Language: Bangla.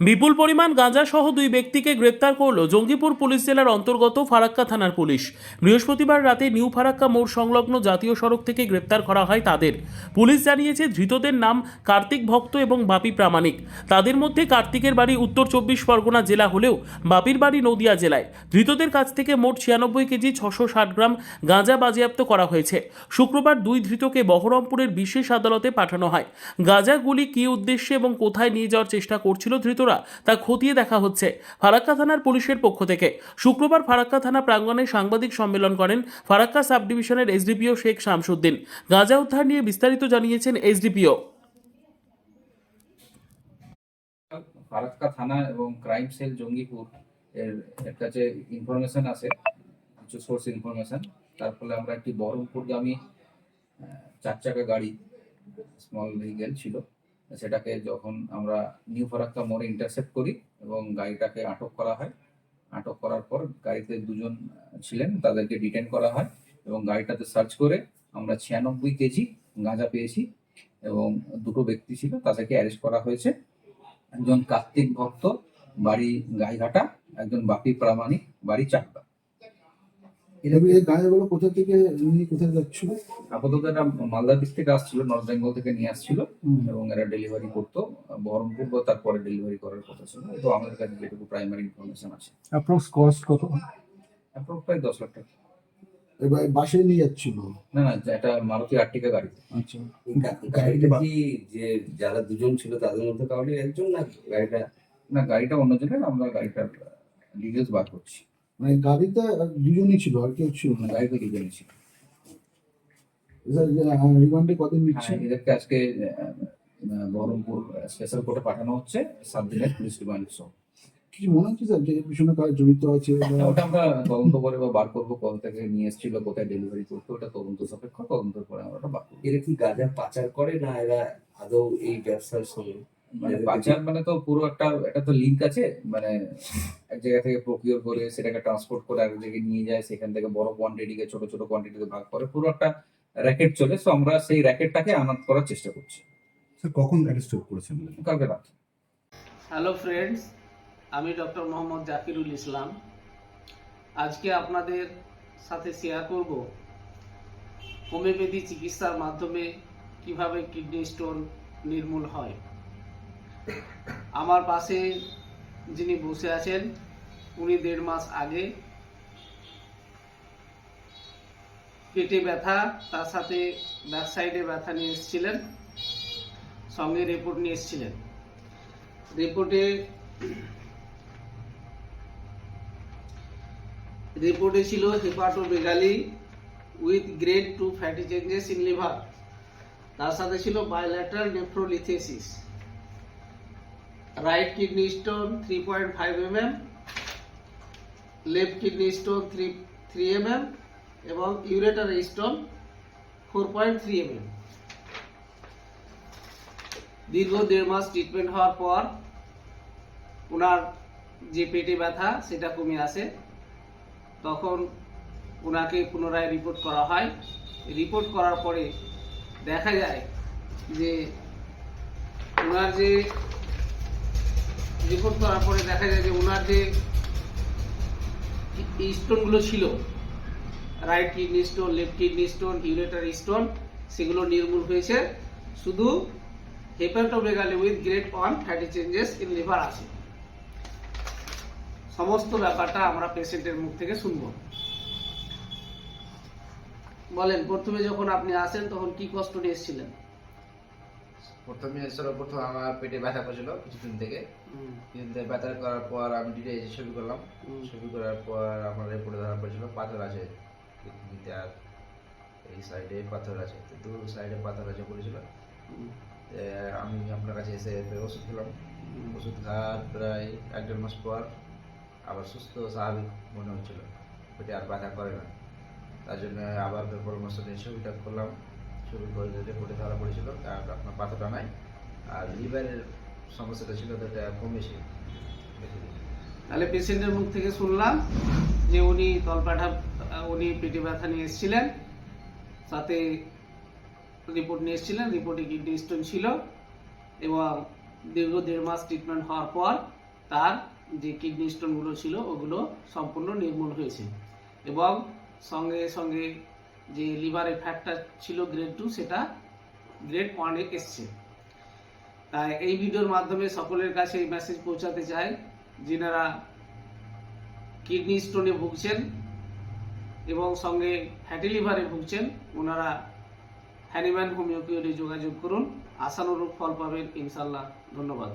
বিপুল পরিমাণ গাঁজা সহ দুই ব্যক্তিকে গ্রেপ্তার করল জঙ্গিপুর পুলিশ জেলার অন্তর্গত ফারাক্কা থানার পুলিশ। বৃহস্পতিবার রাতে নিউ ফারাক্কা মোড় সংলগ্ন জাতীয় সড়ক থেকে গ্রেপ্তার করা হয় তাদের। পুলিশ জানিয়েছে ধৃতদের নাম কার্তিক ভক্ত এবং বাপি প্রামাণিক। তাদের মধ্যে কার্তিকের বাড়ি উত্তর চব্বিশ পরগনা জেলা হলেও বাপির বাড়ি নদিয়া জেলায়। ধৃতদের কাছ থেকে মোট ছিয়ানব্বই কেজি ছশো ষাট গ্রাম গাঁজা বাজেয়াপ্ত করা হয়েছে। শুক্রবার দুই ধৃতকে বহরমপুরের বিশেষ আদালতে পাঠানো হয়। গাঁজাগুলি কী উদ্দেশ্যে এবং কোথায় নিয়ে যাওয়ার চেষ্টা করছিল ধৃতরা তা খতিয়ে দেখা হচ্ছে ফারাক্কা থানার পুলিশের পক্ষ থেকে। শুক্রবার ফারাক্কা থানা প্রাঙ্গণে সাংবাদিক সম্মেলন করেন ফারাক্কা সাব ডিভিশনের এসডিপিও শেখ শামসুদ্দিন। গাঁজা উদ্ধার নিয়ে বিস্তারিত জানিয়েছেন এসডিপিও। ফারাক্কা থানা এবং ক্রাইম সেল জঙ্গিপুর এর কাছে ইনফরমেশন আছে, কিছু সোর্স ইনফরমেশন তার ফলে আমরা একটি বহরমপুরগামী চার চাকা গাড়ি স্মল ভেহিকেল ছিল। সেটাকে যখন আমরা নিউ ফারাক্কা মোড়ে ইন্টারসেপ্ট করি এবং গাড়িটাকে আটক করা হয়, আটক করার পর গাড়িতে দুজন ছিলেন, তাদেরকে ডিটেন করা হয় এবং গাড়িটাতে সার্চ করে আমরা ছিয়ানব্বই কেজি গাঁজা পেয়েছি এবং দুটো ব্যক্তি ছিল, তাদেরকে অ্যারেস্ট করা হয়েছে। একজন কার্তিক ভক্ত, বাড়ি গাইঘাটা, একজন বাপি প্রামাণিক, বাড়ি চাকদা। এরকম এই গাঁজাগুলো কোথা থেকে নিয়ে কোথায় যাচ্ছিল? আপাতত এটা মালদা ডিস্ট্রিক্ট আসছিল নর্থ বেঙ্গল থেকে নিয়ে আসছিল এবং এরা ডেলিভারি করতো। বহরমপুর বা তারপরে ডেলিভারি করার কথা ছিল। তো আমাদের কাছে যেটুকু প্রাইমারি ইনফরমেশন আছে। অ্যাপ্রক্স কস্ট কত? অ্যাপ্রোক্স প্রায় দশ লাখ টাকা। এবার বাসে নিয়ে যাচ্ছিল? না না এটা মারুতি আর্টিকা গাড়ি। আচ্ছা। গাড়িটা কি যে যারা দুজন ছিল তাদের মধ্যে কাউকে একজন না গাড়িটা না গাড়িটা অন্যজনের আমরা গাড়িটার ডিটেলস বার করছি। মানে গাড়িতে দুজনই ছিল আর কেউ ছিল না গাড়িতে দুজনই ছিল। রিমান্ডে কদিন নিচ্ছে হ্যাঁ, এদেরকে আজকে বহরমপুর স্পেশাল কোর্টে পাঠানো হচ্ছে সাত দিনের পুলিশ রিমান্ড সহ কিছু মনে হচ্ছে স্যার যে এর পিছনে কার জড়িত আছে হ্যাঁ, ওটা আমরা তদন্ত করে বা বার করব কোথা থেকে নিয়ে এসেছিল কোথায় ডেলিভারি করতো ওটা তদন্ত সাপেক্ষ তদন্তের পরে আমরা ওটা বার করব। এরা কি গাঁজা পাচার করে না এরা আদৌ এই ব্যবসার সঙ্গে? মানে পাচার মানে তো পুরো একটা এটা তো লিঙ্ক আছে মানে এক জায়গা থেকে প্রকিওর করে সেটাকে ট্রান্সপোর্ট করে আরেক জায়গায় নিয়ে যায় সেখান থেকে বড় কোয়ান্টিটিকে ছোট ছোট কোয়ান্টিটিতে ভাগ করে পুরো একটা র্যাকেট চলে। সো আমরা সেই র্যাকেটটাকে আনাত করার চেষ্টা করছি। স্যার কখন অ্যারেস্ট করেছেন? কালকে রাত। হ্যালো ফ্রেন্ডস আমি ডক্টর মোহাম্মদ জাকিরুল ইসলাম। আজকে আপনাদের সাথে শেয়ার করব হোমিওপ্যাথি চিকিৎসার মাধ্যমে কীভাবে কিডনি স্টোন নির্মূল হয়। আমার পাশে যিনি বসে আছেন উনি দেড় মাস আগে পেটে ব্যথা, তার সাথে ব্যাক সাইডে ব্যথা নিয়ে এসেছিলেন, সঙ্গে রিপোর্ট নিয়ে এসেছিলেন। রিপোর্টে রিপোর্টে ছিল hepatomegaly with grade two fatty changes in liver তার সাথে ছিল bilateral nephrolithiasis right kidney stone three point five M M left kidney stone three three M M এবং ureter stone four point three M M দীর্ঘ দেড় মাস ট্রিটমেন্ট হওয়ার পর ওনার যে পেটে ব্যথা, সেটা কমে আসে। তখন ওনাকে পুনরায় রিপোর্ট করা হয়। রিপোর্ট করার পরে দেখা যায় যে ওনার যে রিপোর্ট করার পরে দেখা যায় যে ওনার যে স্টোনগুলো ছিল। Right kidney stone left kidney stone ureter stone সেগুলো নির্মূল হয়েছে। শুধু hepatomegaly with grade one fatty changes in liver আছে। সমস্ত ব্যাপারটা আমরা পেশেন্টের মুখ থেকে শুনব। বলেন, প্রথমে যখন আপনি আসেন, তখন কি কষ্ট নিয়ে এসেছিলেন? প্রথমে সর্বপ্রথম আমার পেটে ব্যথা করছিল কিছুদিন থেকে। কিছুদিন থেকে ব্যথা করার পর আমি ডিটে এসে ছবি করলাম। ছবি করার পর আমার রিপোর্টে ধরা পড়েছিল পাথর আছে। কিডনিতে আর এই সাইডে পাথর আছে তো দু সাইডে পাথর আছে বলেছিল। আমি আপনার কাছে এসে ওষুধ খেলাম। ওষুধ খাওয়ার প্রায় এক দেড় মাস পর আবার সুস্থ স্বাভাবিক মনে হচ্ছিল। পেটে আর ব্যথা করে না। তার জন্য আবার পরামর্শ নিয়ে ছবিটা করলাম। ছবি করে রিপোর্টে ধরা পড়েছিল আর আপনার পাথরটা নাই আর লিভারের সমস্যাটা ছিল তো এটা কমেছে। তাহলে পেশেন্টের মুখ থেকে শুনলাম যে উনি তলপাঠা উনি পেটে ব্যথা নিয়ে এসেছিলেন, সাথে রিপোর্ট নিয়ে এসেছিলেন, রিপোর্টে কিডনি স্টোন ছিল, এবং দীর্ঘ দেড় মাস ট্রিটমেন্ট হওয়ার পর তার যে কিডনি স্টোনগুলো ছিল, ওগুলো সম্পূর্ণ নির্মূল হয়েছে এবং সঙ্গে সঙ্গে যে লিভারে ফ্যাটটা ছিল গ্রেড টু সেটা গ্রেড ওয়ানে এসছে। তাই এই ভিডিওর মাধ্যমে সকলের কাছে এই মেসেজ পৌঁছাতে চাই, যেনারা কিডনি স্টোনে ভুগছেন এবং সঙ্গে ফ্যাটি লিভারে ভুগছেন, ওনারা হ্যানিম্যান হোমিওপ্যাথি যোগাযোগ করুন। আশানুরূপ ফল পাবেন ইনশাল্লাহ ধন্যবাদ।